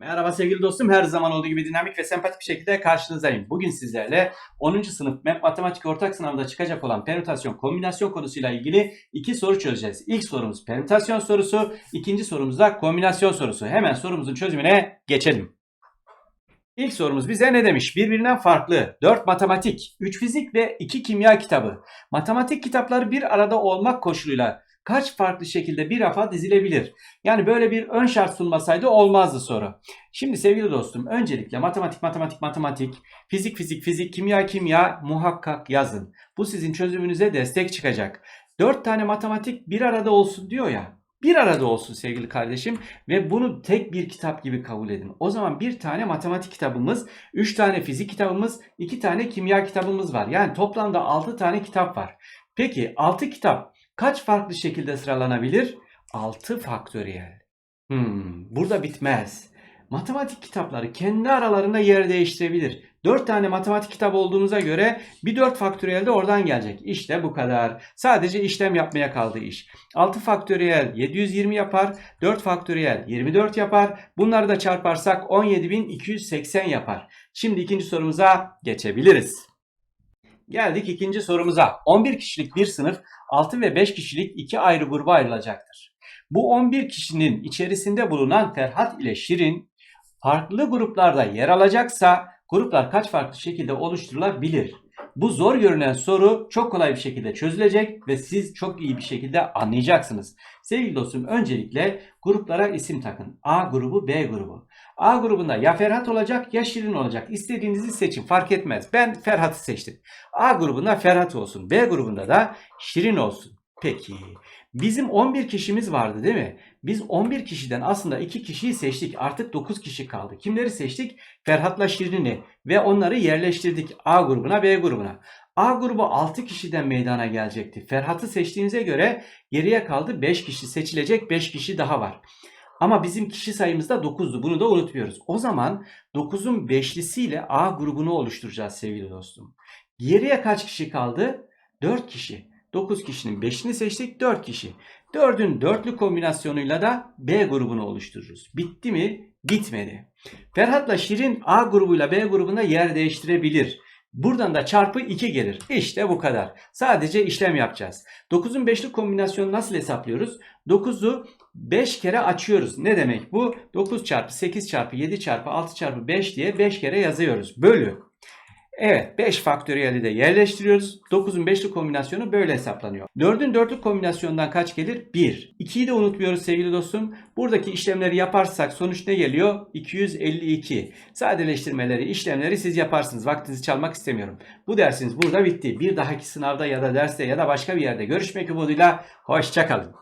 Merhaba sevgili dostum. Her zaman olduğu gibi dinamik ve sempatik bir şekilde karşınızdayım. Bugün sizlerle 10. sınıf MEP Matematik Ortak Sınavında çıkacak olan permütasyon kombinasyon konusuyla ilgili iki soru çözeceğiz. İlk sorumuz permütasyon sorusu, ikinci sorumuz da kombinasyon sorusu. Hemen sorumuzun çözümüne geçelim. İlk sorumuz bize ne demiş? Birbirinden farklı 4 matematik, 3 fizik ve 2 kimya kitabı. Matematik kitapları bir arada olmak koşuluyla kaç farklı şekilde bir rafa dizilebilir? Yani böyle bir ön şart sunmasaydı olmazdı soru. Şimdi sevgili dostum öncelikle matematik matematik matematik, fizik fizik fizik, kimya kimya muhakkak yazın. Bu sizin çözümünüze destek çıkacak. 4 tane matematik bir arada olsun diyor ya. Bir arada olsun sevgili kardeşim ve bunu tek bir kitap gibi kabul edin. O zaman bir tane matematik kitabımız, 3 tane fizik kitabımız, 2 tane kimya kitabımız var. Yani toplamda 6 tane kitap var. Peki 6 kitap kaç farklı şekilde sıralanabilir? 6 faktöriyel. Hmm, burada bitmez. Matematik kitapları kendi aralarında yer değiştirebilir. 4 tane matematik kitap olduğumuza göre bir 4 faktöriyel de oradan gelecek. İşte bu kadar. Sadece işlem yapmaya kaldı iş. 6 faktöriyel 720 yapar. 4 faktöriyel 24 yapar. Bunları da çarparsak 17280 yapar. Şimdi ikinci sorumuza geçebiliriz. Geldik ikinci sorumuza. 11 kişilik bir sınıf 6 ve 5 kişilik iki ayrı gruba ayrılacaktır. Bu 11 kişinin içerisinde bulunan Ferhat ile Şirin farklı gruplarda yer alacaksa gruplar kaç farklı şekilde oluşturulabilir? Bu zor görünen soru çok kolay bir şekilde çözülecek ve siz çok iyi bir şekilde anlayacaksınız. Sevgili dostum öncelikle gruplara isim takın. A grubu, B grubu. A grubunda ya Ferhat olacak ya Şirin olacak. İstediğinizi seçin fark etmez. Ben Ferhat'ı seçtim. A grubunda Ferhat olsun. B grubunda da Şirin olsun. Peki. Bizim 11 kişimiz vardı değil mi? Biz 11 kişiden aslında 2 kişiyi seçtik. Artık 9 kişi kaldı. Kimleri seçtik? Ferhat'la Şirin'i ve onları yerleştirdik A grubuna, B grubuna. A grubu 6 kişiden meydana gelecekti. Ferhat'ı seçtiğimize göre geriye kaldı 5 kişi. Seçilecek 5 kişi daha var. Ama bizim kişi sayımız da 9'du. Bunu da unutmuyoruz. O zaman 9'un 5'lisiyle A grubunu oluşturacağız sevgili dostum. Geriye kaç kişi kaldı? 4 kişi. 9 kişinin 5'ini seçtik 4 kişi. 4'ün dörtlü kombinasyonuyla da B grubunu oluştururuz. Bitti mi? Bitmedi. Ferhat'la Şirin A grubuyla B grubunda yer değiştirebilir. Buradan da çarpı 2 gelir. İşte bu kadar. Sadece işlem yapacağız. 9'un 5'li kombinasyonu nasıl hesaplıyoruz? 9'u 5 kere açıyoruz. Ne demek bu? 9 çarpı 8 çarpı 7 çarpı 6 çarpı 5 diye 5 kere yazıyoruz. Bölü. Evet 5 faktöriyeli de yerleştiriyoruz. 9'un 5'li kombinasyonu böyle hesaplanıyor. 4'ün 4'lük kombinasyonundan kaç gelir? 1. 2'yi de unutmuyoruz sevgili dostum. Buradaki işlemleri yaparsak sonuç ne geliyor? 252. Sadeleştirmeleri, işlemleri siz yaparsınız. Vaktinizi çalmak istemiyorum. Bu dersiniz burada bitti. Bir dahaki sınavda ya da derste ya da başka bir yerde görüşmek umuduyla. Hoşçakalın.